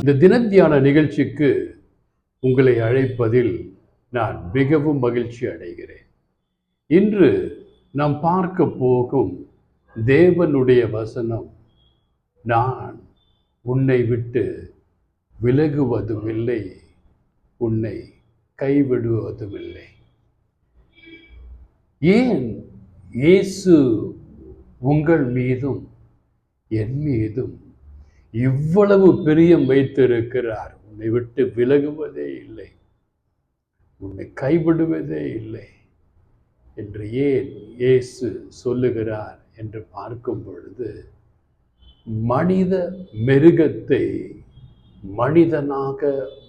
இந்த தினத்தியான நிகழ்ச்சிக்கு உங்களை அழைப்பதில் நான் மிகவும் மகிழ்ச்சி அடைகிறேன். இன்று நாம் பார்க்க போகும் தேவனுடைய வசனம் நான் உன்னை விட்டு விலகுவதும் இல்லை உன்னை கைவிடுவதும் இல்லை ஏன் இயேசு உங்கள் மீதும் என் மீதும் இவ்வளவு பிரியம் வைத்திருக்கிறார். உன்னை விட்டு விலகுவதே இல்லை. உன்னை கைவிடுவதே இல்லை என்று ஏன் இயேசு சொல்லுகிறார் என்று பார்க்கும் பொழுது மனித மிருகத்தை மனிதனாக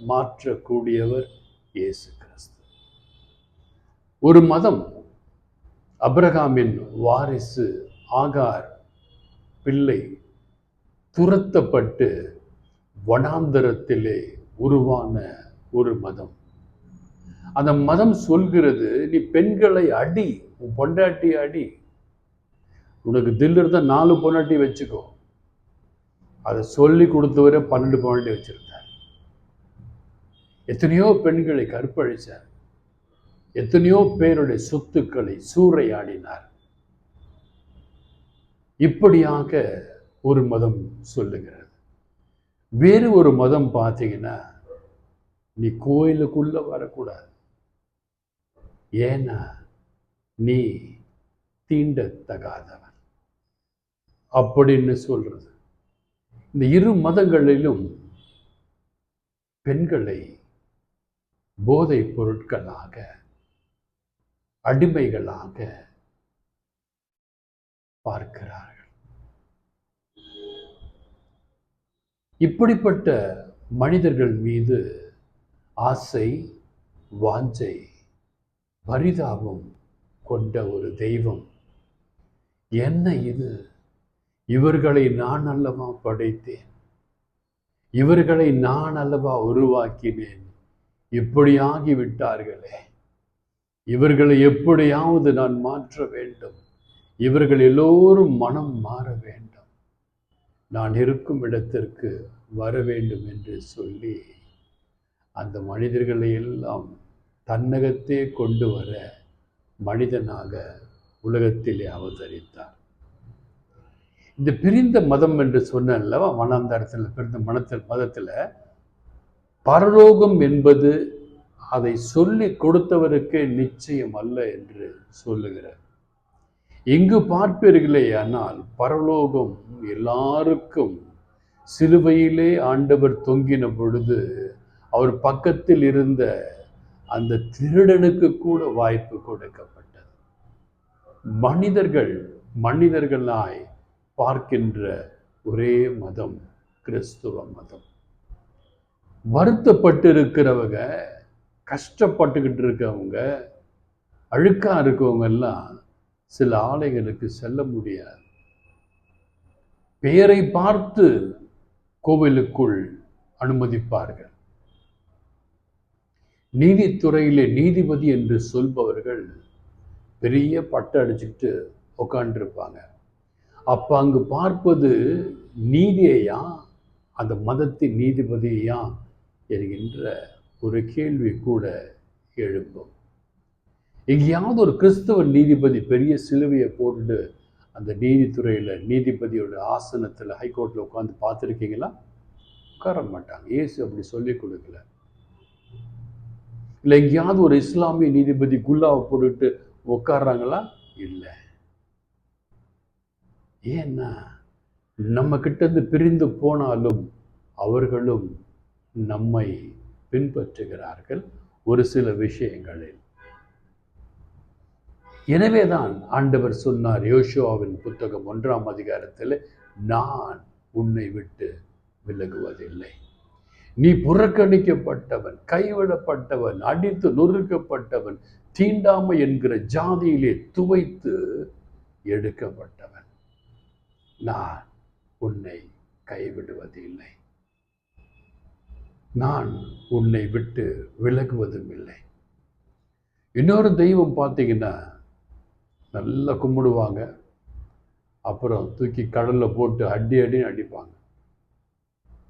மாற்றக்கூடியவர் இயேசு கிறிஸ்து. ஒரு மதம் அப்ரஹாமின் வாரிசு ஆகார் பிள்ளை துரத்தப்பட்டு வனாந்தரத்திலே உருவான ஒரு மதம். அந்த மதம் சொல்கிறது நீ பெண்களை அடி உன் பொண்டாட்டி அடி. உனக்கு தில் இருந்தால் நாலு பொண்டாட்டி வச்சுக்கோ. அதை சொல்லி கொடுத்தவரை பன்னெண்டு பொண்டாட்டி வச்சுருந்தார். எத்தனையோ பெண்களை கற்பழிச்சார். எத்தனையோ பேருடைய சொத்துக்களை சூறையாடினார். இப்படியாக ஒரு மதம் சொல்லுகிறது. வேறு ஒரு மதம் பார்த்தீங்கன்னா நீ கோயிலுக்குள்ள வரக்கூடாது. ஏன்னா நீ தீண்டத்தகாதவன். அப்படின்னு சொல்றது. இந்த இரு மதங்களிலும் பெண்களை போதைப் பொருட்களாக அடிமைகளாக பார்க்கிறார்கள். இப்படிப்பட்ட மனிதர்கள் மீது ஆசை வாஞ்சை பரிதாபம் கொண்ட ஒரு தெய்வம். என்ன இது? இவர்களை நான் அல்லவா படைத்தேன்? இவர்களை நான் அல்லவா உருவாக்கினேன்? இப்படியாகி விட்டார்களே. இவர்களை எப்படியாவது நான் மாற்ற வேண்டும். இவர்கள் எல்லோரும் மனம் மாற வேண்டும். நான் இருக்கும் இடத்திற்கு வர வேண்டும் என்று சொல்லி அந்த மனிதர்களை எல்லாம் தன்னகத்தே கொண்டு வர மனிதனாக உலகத்திலே அவதரித்தார். இந்த பிரிந்த மதம் என்று சொன்ன அல்லவா பிரிந்த மனத்தில் மதத்தில் பரலோகம் என்பது அதை சொல்லி கொடுத்தவருக்கு நிச்சயம் அல்ல என்று சொல்லுகிறார். எங்கு பார்ப்பீர்களே ஆனால் பரலோகம் எல்லாருக்கும் சிலுவையிலே ஆண்டவர் தொங்கின பொழுது அவர் பக்கத்தில் இருந்த அந்த திருடனுக்கு கூட வாய்ப்பு கொடுக்கப்பட்டது. மனிதர்கள் மனிதர்களாய் பார்க்கின்ற ஒரே மதம் கிறிஸ்துவ மதம். வருத்தப்பட்டு இருக்கிறவங்க கஷ்டப்பட்டுக்கிட்டு இருக்கவங்க அழுக்கா இருக்கவங்க எல்லாம் சில ஆலைகளுக்கு செல்ல முடியாது. பெயரை பார்த்து கோவிலுக்குள் அனுமதிப்பார்கள். நீதித்துறையிலே நீதிபதி என்று சொல்பவர்கள் பெரிய பட்டை அடிச்சுக்கிட்டு உட்காண்டிருப்பாங்க அப்போ அங்கு பார்ப்பது நீதியையா அந்த மதத்தின் நீதிபதியா என்கின்ற ஒரு கேள்வி கூட எழும்பும். எங்கேயாவது ஒரு கிறிஸ்தவ நீதிபதி பெரிய சிலுவையை போட்டு அந்த நீதித்துறையில் நீதிபதியோட ஆசனத்தில் ஹைகோர்ட்டில் உட்காந்து பார்த்துருக்கீங்களா? உட்கார மாட்டாங்க. ஏசு அப்படி சொல்லி கொடுக்கல. இல்லை எங்கேயாவது ஒரு இஸ்லாமிய நீதிபதி குல்லாவை போட்டுட்டு உட்கார்றாங்களா? இல்லை. ஏன்னா நம்ம கிட்டேருந்து பிரிந்து போனாலும் அவர்களும் நம்மை பின்பற்றுகிறார்கள். ஒரு சில விஷயங்களில். எனவே தான் ஆண்டவர் சொன்னார் யோசுவாவின் புத்தகம் ஒன்றாம் அதிகாரத்தில் நான் உன்னை விட்டு விலகுவதில்லை. நீ புறக்கணிக்கப்பட்டவன் கைவிடப்பட்டவன் அடித்து நொறுக்கப்பட்டவன் தீண்டாமை என்கிற ஜாதியிலே துவைத்து எடுக்கப்பட்டவன். நான் உன்னை கைவிடுவதில்லை. நான் உன்னை விட்டு விலகுவதும் இல்லை. இன்னொரு தெய்வம் பார்த்தீங்கன்னா நல்லா கும்பிடுவாங்க. அப்புறம் தூக்கி கடலில் போட்டு அடி அடின்னு அடிப்பாங்க.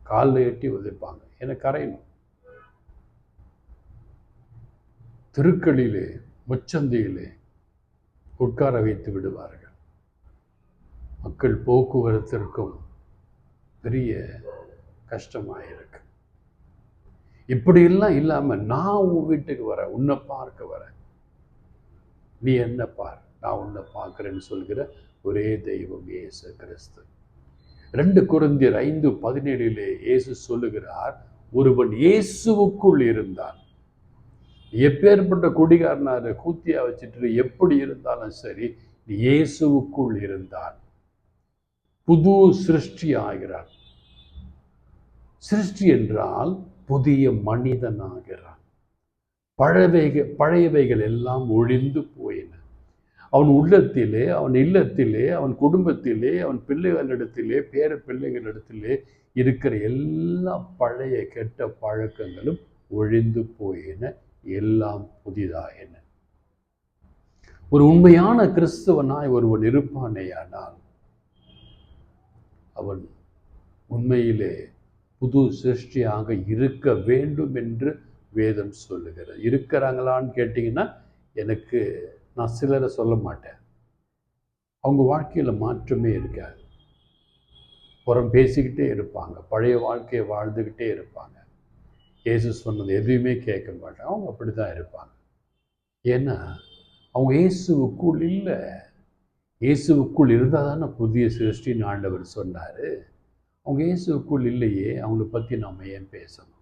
காலில் எட்டி உதைப்பாங்க. எனக்கு கரையணும்? திருக்களிலே முச்சந்தையிலே உட்கார வைத்து விடுவார்கள். மக்கள் போக்குவரத்திற்கும் பெரிய கஷ்டமாயிருக்கு. இப்படியெல்லாம் இல்லாமல் நான் உன் வீட்டுக்கு வரேன் உன்னை பார்க்க வரேன். நீ என்ன பார். நான் உன்னை பார்க்குறேன்னு சொல்கிற ஒரே தெய்வம் இயேசு கிறிஸ்து. ரெண்டு குருந்தியர் ஐந்து பதினேழிலே இயேசு சொல்லுகிறார் ஒருவன் இயேசுவுக்குள் இருந்தான். எப்பேற்பட்ட குடிகாரனார கூத்தியா வச்சுட்டு எப்படி இருந்தாலும் சரி இயேசுவுக்குள் இருந்தான். புது சிருஷ்டி ஆகிறான். சிருஷ்டி என்றால் புதிய மனிதனாகிறான். பழவைகள் பழையவைகள் எல்லாம் ஒழிந்து போயின. அவன் உள்ளத்திலே அவன் இல்லத்திலே அவன் குடும்பத்திலே அவன் பிள்ளைகளிடத்திலே பேர பிள்ளைகளிடத்திலே இருக்கிற எல்லா பழைய கெட்ட பழக்கங்களும் ஒழிந்து போயின எல்லாம் புதிதாயின. ஒரு உண்மையான கிறிஸ்தவனாய் ஒருவன் இருப்பானேயானால் அவன் உண்மையிலே புது சிருஷ்டியாக இருக்க வேண்டும் என்று வேதம் சொல்லுகிறது. இருக்கிறாங்களான்னு கேட்டிங்கன்னா எனக்கு நான் சிலரை சொல்ல மாட்டேன். அவங்க வாழ்க்கையில் மாற்றமே இருக்காது. புறம் பேசிக்கிட்டே இருப்பாங்க. பழைய வாழ்க்கையை வாழ்ந்துக்கிட்டே இருப்பாங்க. இயேசு சொன்னது எதுவுமே கேட்க மாட்டாங்க. அவங்க அப்படி தான் இருப்பாங்க. ஏன்னா அவங்க இயேசுவுக்குள் இல்லை. இயேசுவுக்குள் இருந்தால் தானே புதிய சிருஷ்டின்னு ஆண்டவர் சொன்னார். அவங்க இயேசுக்குள் இல்லையே. அவங்கள பற்றி நாம் ஏன் பேசணும்?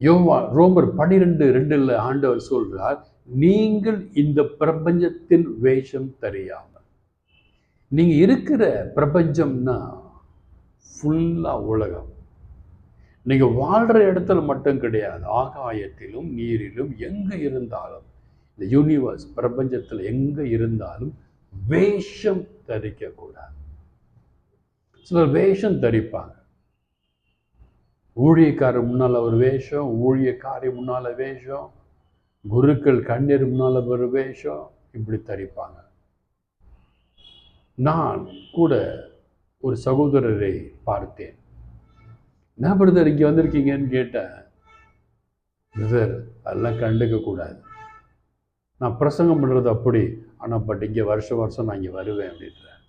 யோவா ரோமர் பன்னிரெண்டு ரெண்டில் ஆண்டவர் சொல்கிறார் நீங்கள் இந்த பிரபஞ்சத்தின் வேஷம் தெரியாமல். நீங்கள் இருக்கிற பிரபஞ்சம்னா ஃபுல்லாக உலகம். நீங்கள் வாழ்கிற இடத்துல மட்டும் கிடையாது. ஆகாயத்திலும் நீரிலும் எங்கே இருந்தாலும் இந்த யூனிவர்ஸ் பிரபஞ்சத்தில் எங்கே இருந்தாலும் வேஷம் தரிக்கக்கூடாது. சிலர் வேஷம் தரிப்பாங்க. ஊழியக்காரர் முன்னால் ஒரு வேஷம் ஊழியக்காரி முன்னால் வேஷம் குருக்கள் கண்ணீர் முன்னால் ஒரு வேஷம் இப்படி தரிப்பாங்க. நான் கூட ஒரு சகோதரரை பார்த்தேன். என்ன பிரதர் இங்கே வந்திருக்கீங்கன்னு கேட்டேன். பிரதர் அதெல்லாம் கண்டுக்க கூடாது. நான் பிரசங்கம் பண்ணுறது அப்படி. ஆனால் பட் இங்கே வருஷம் வருஷம் நான் இங்கே வருவேன் அப்படின்றேன்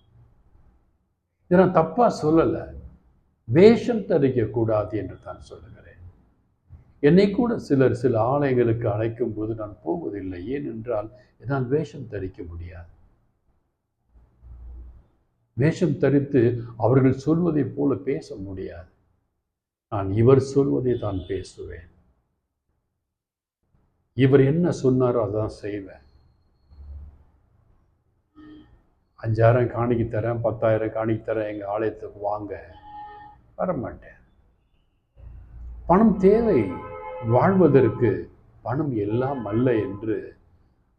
இதை நான் தப்பாக சொல்லலை. வேஷம் தரிக்கக்கூடாது என்று தான் சொல்லுகிறேன். என்னை கூட சிலர் சில ஆலயங்களுக்கு அழைக்கும் போது நான் போவதில்லை. ஏனென்றால் என்னால் வேஷம் தரிக்க முடியாது. வேஷம் தரித்து அவர்கள் சொல்வதைப் போல பேச முடியாது. நான் இவர் சொல்வதை தான் பேசுவேன். இவர் என்ன சொன்னாரோ அதான் செய்வேன். அஞ்சாயிரம் காணிக்கு தரேன் பத்தாயிரம் காணிக்கு தரேன் எங்கள் ஆலயத்துக்கு வாங்க. வரமாட்டேன். பணம் தேவை. வாழ்வதற்கு பணம் எல்லாம் அல்ல என்று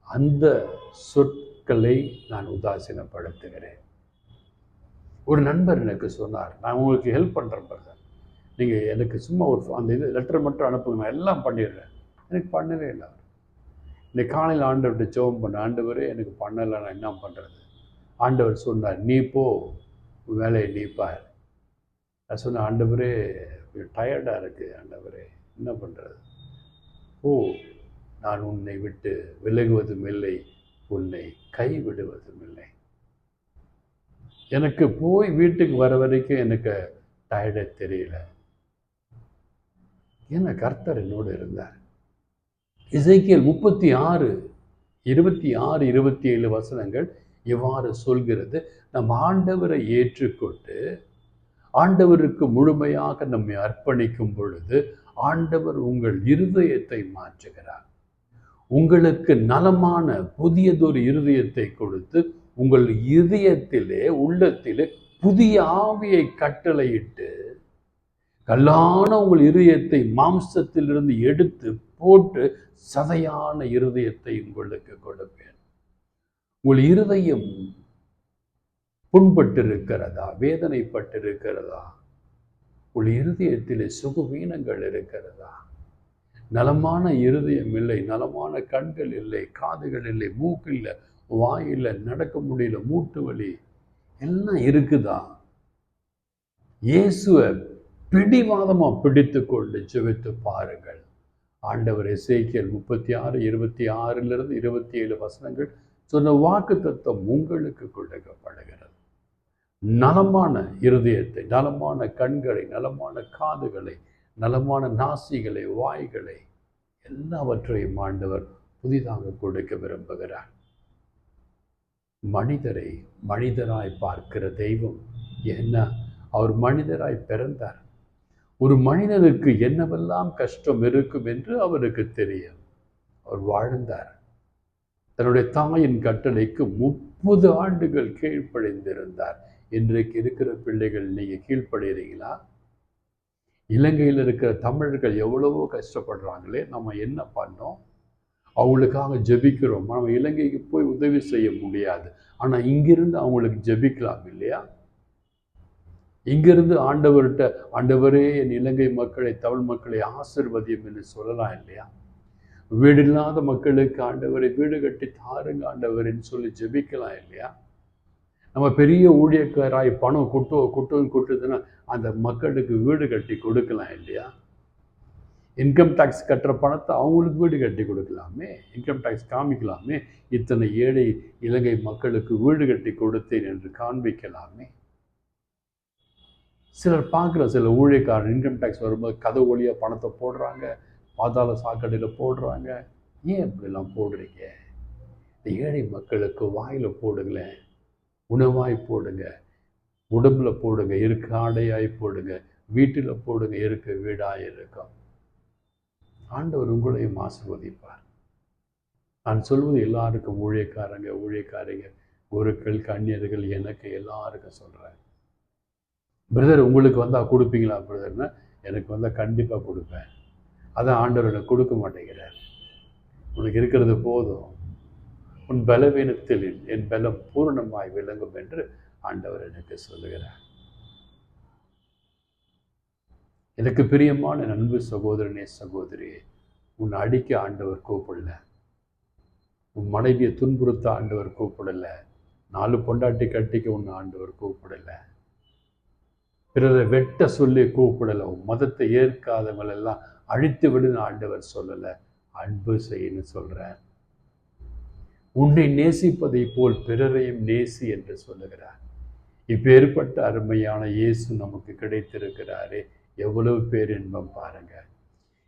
அந்த சொற்களை நான் உதாசீனப்படுத்துகிறேன். ஒரு நண்பர் எனக்கு சொன்னார் நான் உங்களுக்கு ஹெல்ப் பண்ணுறேன் பிரதர் நீங்கள் எனக்கு சும்மா ஒரு அந்த இது லெட்டர் மட்டும் அனுப்புங்க நான் எல்லாம் பண்ணிடுறேன். எனக்கு பண்ணவே இல்லை இன்னைக்கு காலையில் ஆண்டவர்கிட்ட ஜெபம் பண்ண ஆண்டவரே எனக்கு பண்ணலை நான் என்ன பண்ணுறது ஆண்டவர் சொன்னார் நீ போ வேலையை நீப்பார் நான் சொன்னேன் ஆண்டவரே டயர்டாக இருக்குது ஆண்டவரே. என்ன பண்ணுறது ஓ நான் உன்னை விட்டு விலகுவதும் இல்லை உன்னை கைவிடுவதும் இல்லை எனக்கு போய் வீட்டுக்கு வர வரைக்கும் எனக்கு டயர்டே தெரியல. ஏன்னா கர்த்தர் என்னோடு இருந்தார்? இசைக்கியல் முப்பத்தி ஆறு இருபத்தி ஆறு இருபத்தி ஏழு வசனங்கள் இவ்வாறு சொல்கிறது நம் ஆண்டவரை ஏற்றுக்கொண்டு ஆண்டவருக்கு முழுமையாக நம்மை அர்ப்பணிக்கும் பொழுது ஆண்டவர் உங்கள் இருதயத்தை மாற்றுகிறார். உங்களுக்கு நலமான புதியதொரு இருதயத்தை கொடுத்து உங்கள் இதயத்திலே உள்ளத்திலே புதிய ஆவியை கட்டளையிட்டு கல்லான உங்கள் இருதயத்தை மாம்சத்திலிருந்து எடுத்து போட்டு சதையான இருதயத்தை உங்களுக்கு கொடுப்பேன். உங்கள் இருதயம் புண்பட்டிருக்கிறதா வேதனைப்பட்டிருக்கிறதா? உள் இருதயத்திலே சுகவீனங்கள் இருக்கிறதா? நலமான இருதயம் இல்லை நலமான கண்கள் இல்லை காதுகள் இல்லை மூக்கு இல்லை வாயில் நடக்க முடியல மூட்டு வலி எல்லாம் இருக்குதா? இயேசுவை பிடிவாதமா பிடித்து கொண்டு ஜெபித்து பாருங்கள். ஆண்டவர் இசைக்கியல் முப்பத்தி ஆறு இருபத்தி ஆறிலிருந்து இருபத்தி ஏழு வசனங்கள் சொன்ன வாக்கு தத்துவம் உங்களுக்கு கொடுக்கப்படுகிறது. நலமான இருதயத்தை நலமான கண்களை நலமான காதுகளை நலமான நாசிகளை வாய்களை எல்லாவற்றையும் ஆண்டவர் புதிதாக கொடுக்க விரும்புகிறார். மனிதரை மனிதராய் பார்க்கிற தெய்வம் என்ன? அவர் மனிதராய் பிறந்தார். ஒரு மனிதனுக்கு என்னவெல்லாம் கஷ்டம் இருக்கும் என்று அவருக்கு தெரியும். அவர் வாழ்ந்தார். தன்னுடைய தாயின் கட்டளைக்கு முப்பது ஆண்டுகள் கீழ்ப்படைந்திருந்தார். இன்றைக்கு இருக்கிற பிள்ளைகள் நீங்கள் கீழ்ப்படுகிறீங்களா? இலங்கையில் இருக்கிற தமிழர்கள் எவ்வளவோ கஷ்டப்படுறாங்களே நம்ம என்ன பண்ணோம்? அவங்களுக்காக ஜபிக்கிறோம். நம்ம இலங்கைக்கு போய் உதவி செய்ய முடியாது. ஆனால் இங்கிருந்து அவங்களுக்கு ஜெபிக்கலாம் இல்லையா? இங்கிருந்து ஆண்டவர்கிட்ட ஆண்டவரே என் இலங்கை மக்களை தமிழ் மக்களை ஆசிர்வதியம் என்று சொல்லலாம் இல்லையா? வீடு இல்லாத மக்களுக்கு ஆண்டவரை வீடு கட்டி தாருங்க ஆண்டவர்ன்னு சொல்லி ஜெபிக்கலாம் இல்லையா? நம்ம பெரிய ஊழியக்காராய் பணம் கொட்டு கொட்டுன்னு கொட்டுதுன்னா அந்த மக்களுக்கு வீடு கட்டி கொடுக்கலாம் இல்லையா? இன்கம் டேக்ஸ் கட்டுற பணத்தை அவங்களுக்கு வீடு கட்டி கொடுக்கலாமே. இன்கம் டேக்ஸ் காமிக்கலாமே. இத்தனை ஏழை இலங்கை மக்களுக்கு வீடு கட்டி கொடுத்தேன் என்று காண்பிக்கலாமே. சிலர் பார்க்குற சில ஊழியக்காரர் இன்கம் டேக்ஸ் வரும்போது கதை வழியாக பணத்தை போடுறாங்க பாதாள சாக்கடையில் போடுறாங்க. ஏன் இப்படிலாம் போடுறீங்க? இந்த ஏழை மக்களுக்கு வாயில் போடுங்களேன். உணவாய் போடுங்க. உடம்புல போடுங்க. இருக்க ஆடையாய் போடுங்க. வீட்டில் போடுங்க. இருக்க வீடாய் இருக்கும் ஆண்டவர் உங்களையும் ஆசிர்வதிப்பார். நான் சொல்வது எல்லாருக்கும் ஊழியக்காரங்க ஊழியக்காரங்க குருக்கள் கன்னியர்கள் எனக்கு எல்லாருக்கும் சொல்கிறேன் பிரதர் உங்களுக்கு வந்தால் கொடுப்பீங்களா பிரதர்னா எனக்கு வந்தால் கண்டிப்பாக கொடுப்பேன். அதான் ஆண்டவர் எனக்கு கொடுக்க மாட்டேங்கிறார். உனக்கு இருக்கிறது போதும். உன் பலவீனத்தில் என் பலம் பூரணமாய் விளங்கும் என்று ஆண்டவர் எனக்கு சொல்லுகிறார். எனக்கு பிரியமான அன்பு சகோதரனே சகோதரியே உன் அடிக்க ஆண்டவர் கூப்பிடல. உன் மனைவியை துன்புறுத்த ஆண்டவர் கூப்பிடல. நாலு பொண்டாட்டி கட்டிக்க உன் ஆண்டவர் கூப்பிடல. பிறரை வெட்ட சொல்லி கூப்பிடல. உன் மதத்தை ஏற்காதவங்களெல்லாம் அழித்து விடுன்னு ஆண்டவர் சொல்லலை. அன்பு செய்யன்னு சொல்கிறேன் உன்னை நேசிப்பதை போல் பிறரையும் நேசி என்று சொல்லுகிறார். இப்பேற்பட்ட அருமையான இயேசு நமக்கு கிடைத்திருக்கிறாரே. எவ்வளவு பேர் இன்பம் பாருங்க.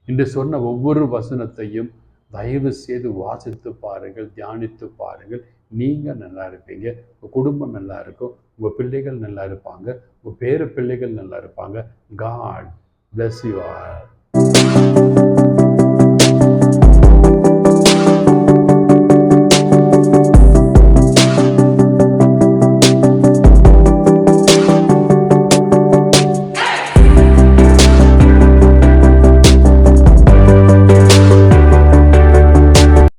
இன்று சொன்ன ஒவ்வொரு வசனத்தையும் தயவு செய்து வாசித்து பாருங்கள் தியானித்து பாருங்கள். நீங்கள் நல்லா இருப்பீங்க உங்கள் குடும்பம் நல்லா இருக்கும் உங்கள் பிள்ளைகள் நல்லா இருப்பாங்க உங்கள் பேர பிள்ளைகள் நல்லா இருப்பாங்க. God bless you are